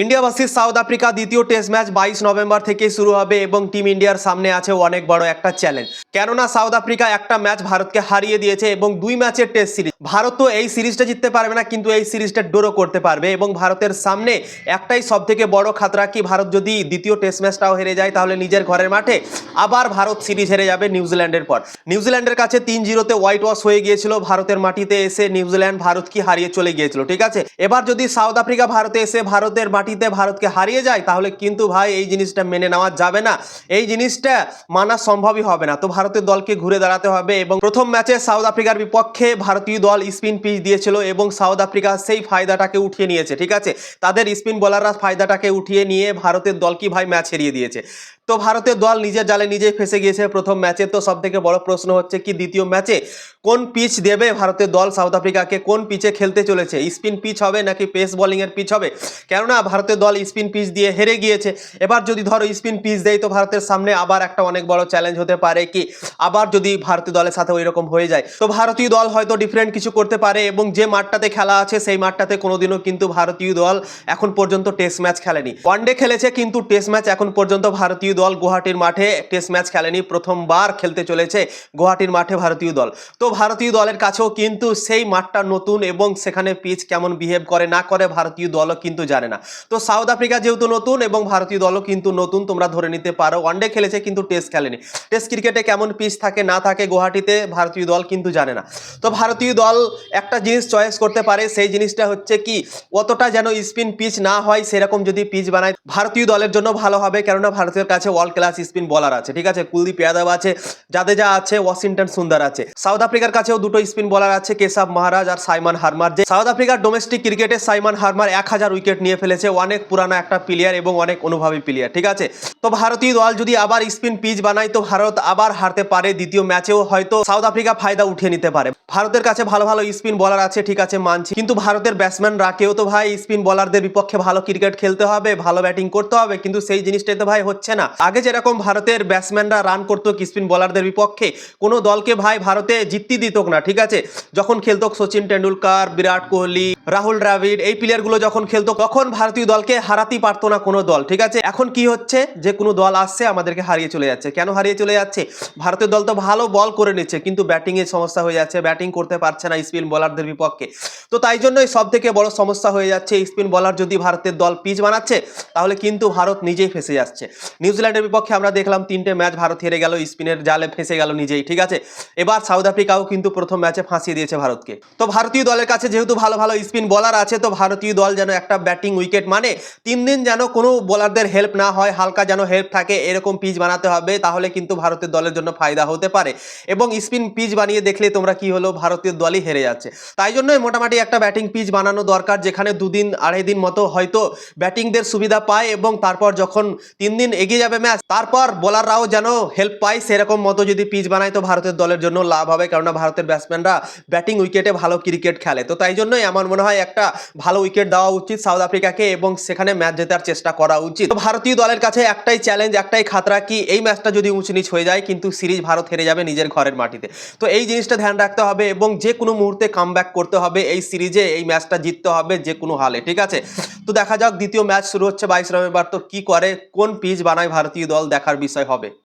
India versus South Africa দ্বিতীয় test match বাইশ November থেকে শুরু হবে এবং টিম ইন্ডিয়ার সামনে আছে অনেক বড় একটা চ্যালেঞ্জ কেননা সাউথ আফ্রিকা একটা ম্যাচ ভারতকে হারিয়ে দিয়েছে এবং দুই ম্যাচের টেস্ট সিরিজ ভারত তো এই সিরিজটা জিততে পারবে না, কিন্তু এই সিরিজটা ড্রো করতে পারবে এবং ভারতের সামনে একটাই সব থেকে বড় খাতরা কি ভারত যদি দ্বিতীয় টেস্ট ম্যাচটাও হেরে যায়, তাহলে নিজের ঘরের মাঠে আবার ভারত সিরিজ হেরে যাবে নিউজিল্যান্ডের পর। নিউজিল্যান্ডের কাছে তিন জিরোতে হোয়াইট ওয়াশ হয়ে গিয়েছিল, ভারতের মাটিতে এসে নিউজিল্যান্ড ভারতকে হারিয়ে চলে গিয়েছিল, ঠিক আছে? এবার যদি সাউথ আফ্রিকা ভারতে এসে ভারতের মাটিতে ভারতকে হারিয়ে যায়, তাহলে কিন্তু ভাই এই জিনিসটা মেনে নেওয়া যাবে না। এই জিনিসটা মানা সম্ভবই হবে না। তো ভারতের দলকে ঘুরে দাঁড়াতে হবে এবং প্রথম ম্যাচে সাউথ আফ্রিকার বিপক্ষে ভারতীয় দল স্পিন পিচ দিয়েছিল এবং সাউথ আফ্রিকা সেই ফায়দাটাকে উঠিয়ে নিয়েছে, ঠিক আছে? তাদের স্পিন বোলাররা ফায়দাটাকে উঠিয়ে নিয়ে ভারতের দলকে ভাই ম্যাচ হারিয়ে দিয়েছে? তো ভারতের দল নিজের জালে নিজেই ফেসে গিয়েছে প্রথম ম্যাচে। তো সব থেকে বড় প্রশ্ন হচ্ছে কি, দ্বিতীয় ম্যাচে কোন পিচ দেবে ভারতের দল সাউথ আফ্রিকাকে? কোন পিচে খেলতে চলেছে? স্পিন পিচ হবে নাকি পেস বোলিং এর পিচ হবে? কেননা ভারতের দল স্পিন পিচ দিয়ে হেরে গিয়েছে। এবার যদি ধরো স্পিন পিচ দেয়, তো ভারতের সামনে আবার একটা অনেক বড় চ্যালেঞ্জ হতে পারে কি? আবার যদি ভারতীয় দলের সাথে ওই রকম হয়ে যায়, তো ভারতীয় দল হয়তো ডিফারেন্ট কিছু করতে পারে এবং যে মাঠটাতে খেলা আছে, সেই মাঠটাতে কোনোদিনও কিন্তু ভারতীয় দল এখন পর্যন্ত টেস্ট ম্যাচ খেলেনি। ওয়ানডে খেলেছে কিন্তু টেস্ট ম্যাচ এখন পর্যন্ত ভারতীয় দল গুয়াহাটির মাঠে টেস্ট ম্যাচ খেলেনি, প্রথমবার খেলতে চলেছে গুয়াহাটির মাঠে ভারতীয় দল। তো ভারতীয় দলের কাছেও কিন্তু সেই মাঠটা নতুন এবং সেখানে পিচ কেমন বিহেভ করে, না করে ভারতীয় দলও কিন্তু জানে না। তো সাউথ আফ্রিকা যেহেতু নতুন এবং ভারতীয় দলও কিন্তু নতুন, তোমরা ধরে নিতে পারো ওয়ানডে খেলেছে কিন্তু টেস্ট খেলেনি। টেস্ট ক্রিকেটে কেমন পিচ থাকে, না থাকে গুয়াহাটিতে ভারতীয় দল কিন্তু জানে না। তো ভারতীয় দল একটা জিনিস চয়েস করতে পারে, সেই জিনিসটা হচ্ছে কি, অতটা যেন স্পিন পিচ না হয়, সেরকম যদি পিচ বানায়, ভারতীয় দলের জন্য ভালো হবে। কেননা ভারতের কাছে ওয়ার্ল্ড ক্লাস স্পিন বলার আছে, ঠিক আছে? কুলদীপ যাদব আছে জাদেজা আছে, ওয়াশিংটন সুন্দর আছে। সাউথ আফ্রিকার কাছেও দুটো স্পিন বলার আছে, কেশব মহারাজ আর সাইমান হারমার। যে সাউথ আফ্রিকার ডোমেস্টিক ক্রিকেটে সাইমান হারমার এক হাজার উইকেট নিয়ে ফেলেছে, অনেক পুরানো একটা প্লেয়ার এবং অনেক অনুভবী প্লেয়ার ঠিক আছে? তো ভারতীয় দল যদি আবার স্পিন পিচ বানায়, তো ভারত আবার হারতে পারে দ্বিতীয় ম্যাচেও হয়তো সাউথ আফ্রিকা ফায়দা উঠিয়ে নিতে পারে। ভারতের কাছে ভালো ভালো স্পিন বলার আছে, ঠিক আছে, মানছি। কিন্তু ভারতের ব্যাটসম্যানরা কেউ তো ভাই স্পিন বলারদের বিপক্ষে ভালো ক্রিকেট খেলতে হবে, ভালো ব্যাটিং করতে হবে, কিন্তু সেই জিনিসটাই তো ভাই হচ্ছে না। আগে যেরকম ভারতের ব্যাটসম্যানরা রান করতো স্পিন বোলারদের বিপক্ষে, কোনো দলকে ভাই ভারতে জিততে দিত না, ঠিক আছে? যখন খেলত সচিন টেন্ডুলকার বিরাট কোহলি রাহুল দ্রাবিড়, এই প্লেয়ারগুলো যখন খেলতো, তখন ভারতীয় দলকে হারাতেই পারতো না কোনো দল, ঠিক আছে? এখন কি হচ্ছে? যে কোনো দল আসছে, আমাদেরকে হারিয়ে চলে যাচ্ছে। কেন হারিয়ে চলে যাচ্ছে? ভারতের দল তো ভালো বল করে নিচ্ছে, কিন্তু ব্যাটিং এর সমস্যা হয়ে যাচ্ছে ব্যাটিং করতে পারছে না স্পিন বলারদের বিপক্ষে। তো তাই জন্যই সব থেকে বড় সমস্যা হয়ে যাচ্ছে স্পিন বলার যদি ভারতের দল পিচ বানাচ্ছে, তাহলে কিন্তু ভারত নিজেই ফেসে যাচ্ছে। নিউজিল্যান্ডের বিপক্ষে আমরা দেখলাম তিনটে ম্যাচ ভারত হেরে গেল স্পিনের জালে ফেসে গেল নিজেই, ঠিক আছে? এবার সাউথ আফ্রিকাও কিন্তু প্রথম ম্যাচে ফাঁসিয়ে দিয়েছে ভারতকে। তো ভারতীয় দলের কাছে যেহেতু ভালো ভালো স্পিন বলার আছে, তো ভারতীয় দল যেন একটা ব্যাটিং উইকেট মানে তিন দিন যেন কোনো বোলারদের হেল্প না হয়, হালকা যেন হেল্প থাকে, এরকম পিচ বানাতে হবে, তাহলে কিন্তু ভারতের দলের জন্য ফায়দা হতে পারে। এবং স্পিন পিচ বানিয়ে দেখলে তোমরা কি হলো, ভারতীয় দলই হেরে যাচ্ছে। তাই জন্যই মোটামুটি একটা ব্যাটিং পিচ বানানো দরকার, যেখানে দুদিন, আড়াই দিন মতো হয়তো ব্যাটিংদের সুবিধা পায় এবং তারপর যখন তিন দিন এগিয়ে যাবে ম্যাচ তারপর বোলাররাও যেন হেল্প পায়, সেরকম মতো যদি পিচ বানায়, তো ভারতের দলের জন্য লাভ হবে। কেননা ভারতের ব্যাটসম্যানরা ব্যাটিং উইকেটে ভালো ক্রিকেট খেলে। তো তাই জন্যই আমার মনে হয় একটা ভালো উইকেট দেওয়া উচিত সাউথ আফ্রিকাকে এবং সেখানে ম্যাচ জেতার চেষ্টা করা উচিত। ভারতীয় দলের কাছে একটাই চ্যালেঞ্জ একটাই খাতরা কি এই ম্যাচটা যদি উঁচ নিচ হয়ে যায় কিন্তু সিরিজ ভারত হেরে যাবে নিজের ঘরের মাটিতে। তো এই জিনিসটা ধ্যান রাখতে হবে এবং যে কোনো মুহূর্তে কাম করতে হবে এই সিরিজে, এই ম্যাচটা জিততে হবে যে কোনো হালে, ঠিক আছে? তো দেখা যাক দ্বিতীয় ম্যাচ শুরু হচ্ছে বাইশ নভেম্বর, তো কি করে, কোন পিচ বানায় ভারতীয় দল দেখার বিষয় হবে।